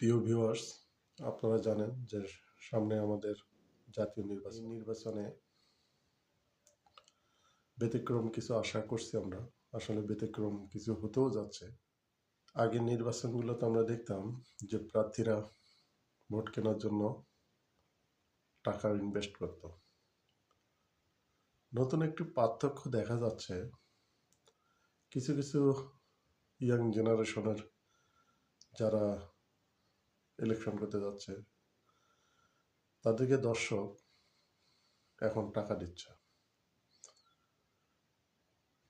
প্রিয় ভিউয়ার্স, আপনারা জানেন যে সামনে আমাদের জাতীয় নির্বাচন। নির্বাচনে ব্যতিক্রম কিছু আশা করছি আমরা। আসলে ব্যতিক্রম কিছু হতেও যাচ্ছে। আগের নির্বাচনগুলোতে আমরা দেখতাম যে প্রার্থীরা ভোট কেনার জন্য টাকা ইনভেস্ট করত। নতুন একটি পার্থক্য দেখা যাচ্ছে। কিছু কিছু ইয়াং জেনারেশনের যারা ইলেকশন করতে যাচ্ছে, তাদেরকে দর্শক এখন টাকা দিচ্ছে।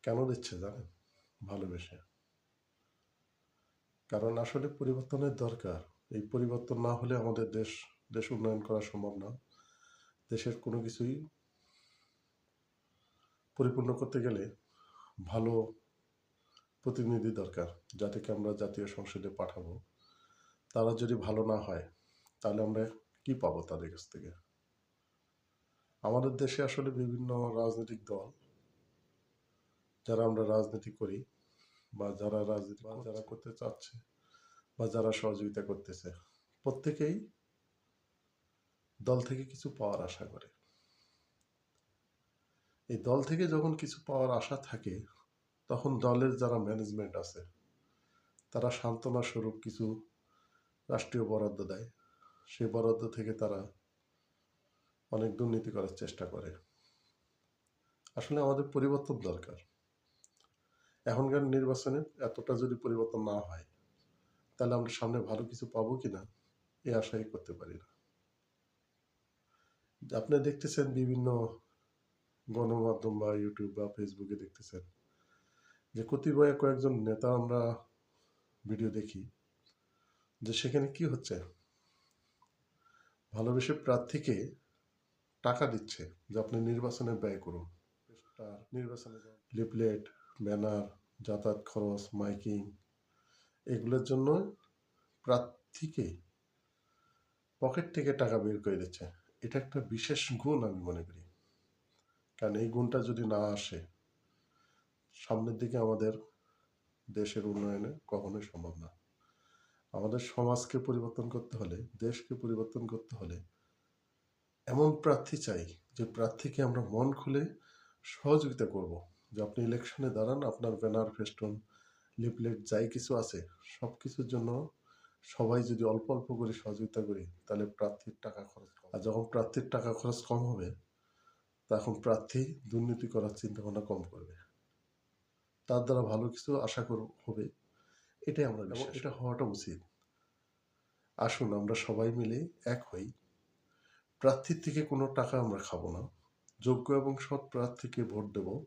কেন দিচ্ছে জানেন? ভালোবেসে। কারণ আসলে পরিবর্তনের দরকার। এই পরিবর্তন না হলে আমাদের দেশ দেশ উন্নয়ন করা সম্ভব না। দেশের কোনো কিছুই পরিপূর্ণ করতে গেলে ভালো প্রতিনিধি দরকার, যাদেরকে আমরা জাতীয় সংসদে পাঠাবো। তারা যদি ভালো না হয়, তাহলে আমরা কি পাবো তাদের কাছ থেকে? আমাদের দেশে আসলে বিভিন্ন রাজনৈতিক দল, যারা আমরা রাজনীতি করি বা যারা রাজনীতি যারা করতে চাচ্ছে বা যারা সহযোগিতা করতেছে, প্রত্যেকেই দল থেকে কিছু পাওয়ার আশা করে। এই দল থেকে যখন কিছু পাওয়ার আশা থাকে, তখন দলের যারা ম্যানেজমেন্ট আছে, তারা সান্ত্বনা স্বরূপ কিছু রাষ্ট্রীয় বরাদ্দ দেয়। সেই বরাদ্দ থেকে তারা অনেক দুর্নীতি করার চেষ্টা করে। আসলে আমাদের পরিবর্তন দরকার। এখনকার নির্বাচনে এতটা যদি পরিবর্তন না হয়, তাহলে আমরা সামনে ভালো কিছু পাবো কিনা, এ আশাই করতে পারি না। আপনি দেখতেছেন বিভিন্ন গণমাধ্যম বা ইউটিউব বা ফেসবুকে দেখতেছেন যে কতিপয় কয়েকজন নেতা আমরা ভিডিও দেখি। যে সেখানে কি হচ্ছে? ভালোবেসে প্রার্থীকে টাকা দিচ্ছে যে আপনি নির্বাচনে ব্যয় করুন। নির্বাচনে লিফলেট, ব্যানার, যাতায়াত খরচ, মাইকিং এগুলোর জন্য প্রার্থীকে পকেট থেকে টাকা বের করে দিচ্ছে। এটা একটা বিশেষ গুণ আমি মনে করি। কারণ এই গুণটা যদি না আসে, সামনের দিকে আমাদের দেশের উন্নয়নে কখনোই সম্ভব না। আমাদের সমাজকে পরিবর্তন করতে হলে, দেশকে পরিবর্তন করতে হলে এমন প্রার্থী চাই যে প্রার্থীকে আমরা মন খুলে সহযোগিতা করব। যে আপনি ইলেকশনে দাঁড়ান, আপনার ব্যানার, ফেস্টুন, লিফলেট, যাই কিছু আছে সব কিছুর জন্য সবাই যদি অল্প অল্প করে সহযোগিতা করি, তাহলে প্রার্থীর টাকা খরচ কম। আর যখন প্রার্থীর টাকা খরচ কম হবে, তখন প্রার্থী দুর্নীতি করার চিন্তাভাবনা কম করবে। তার দ্বারা ভালো কিছু আশা কর হবে। এটাই আমরা এবং এটা হওয়াটা উচিত। আসুন আমরা সবাই মিলে এক হই। প্রার্থীর থেকে কোনো টাকা আমরা খাব না। যোগ্য এবং সৎ প্রার্থীকে ভোট দেব।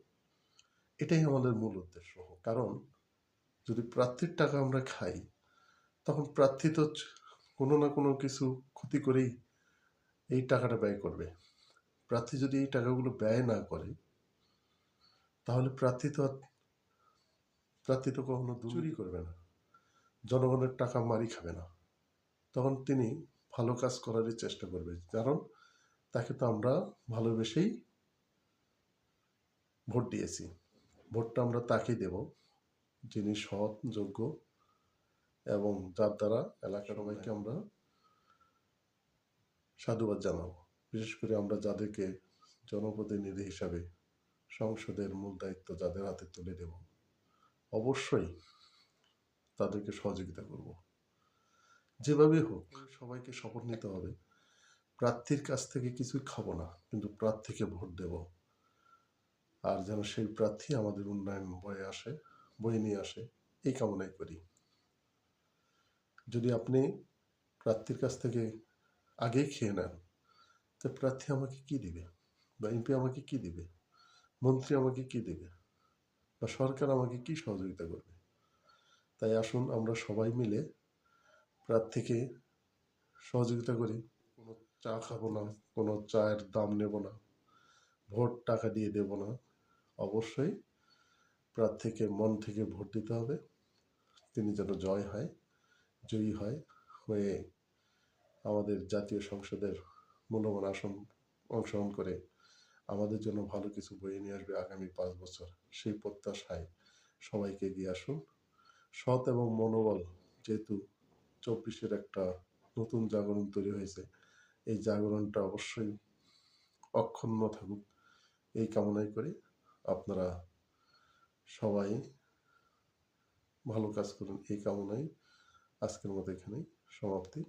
এটাই আমাদের মূল উদ্দেশ্য। কারণ যদি প্রার্থীর টাকা আমরা খাই তখন প্রার্থী তো কোনো না কোনো কিছু ক্ষতি করেই এই টাকাটা ব্যয় করবে। প্রার্থী যদি এই টাকাগুলো ব্যয় না করে তাহলে প্রার্থী তো প্রার্থী তো কখনো চুরি করবে না। জনগণের টাকা মারি খাবে না। তখন তিনি ভালো কাজ করারই চেষ্টা করবে। কারণ তাকে তো আমরা ভালোবেসেই ভোট দিয়েছি। ভোটটা আমরা তাকেই দেব, যিনি সৎ, যোগ্য এবং যার দ্বারা এলাকার সবাইকে আমরা সাধুবাদ জানাব। বিশেষ করে আমরা যাদেরকে জনপ্রতিনিধি হিসাবে সংসদের মূল দায়িত্ব যাদের হাতে তুলে দেব। অবশ্যই তাদেরকে সহযোগিতা করব। যেভাবে হোক, সবাইকে শপথ নিতে হবে। প্রার্থীর কাছ থেকে কিছুই খাব না, কিন্তু প্রার্থীকে ভোট দেব। আর যেন সেই প্রার্থী আমাদের উন্নয়ন বয়ে আসে, বয়ে নিয়ে আসে, এই কামনাই করি। যদি আপনি প্রার্থীর কাছ থেকে আগেই খেয়ে নেন, তো প্রার্থী আমাকে কি দিবে? বা এমপি আমাকে কি দিবে? মন্ত্রী আমাকে কি দেবে? বা সরকার আমাকে কি সহযোগিতা করবে? তাই আসুন আমরা সবাই মিলে প্রার্থীকে সহযোগিতা করি। কোনো চা খাব না, কোনো চায়ের দাম নেব না, ভোট টাকা দিয়ে দেব না। অবশ্যই প্রার্থীকে মন থেকে ভোট দিতে হবে। তিনি যেন জয় হয়, জয়ী হয় হয়ে আমাদের জাতীয় সংসদের মূল্যবান আসন অংশগ্রহণ করে আমাদের জন্য ভালো কিছু বয়ে নিয়ে আসবে আগামী পাঁচ বছর। সেই প্রত্যাশায় সবাইকে এগিয়ে আসুন। সৎ এবং মনোবল যেহেতু চব্বিশের একটা নতুন জাগরণ তৈরি হয়েছে, এই জাগরণটা অবশ্যই অক্ষুণ্ণ থাকুক। এই কামনাই করে আপনারা সবাই ভালো কাজ করুন। এই কামনাই আজকের মতো এখানেই সমাপ্তি।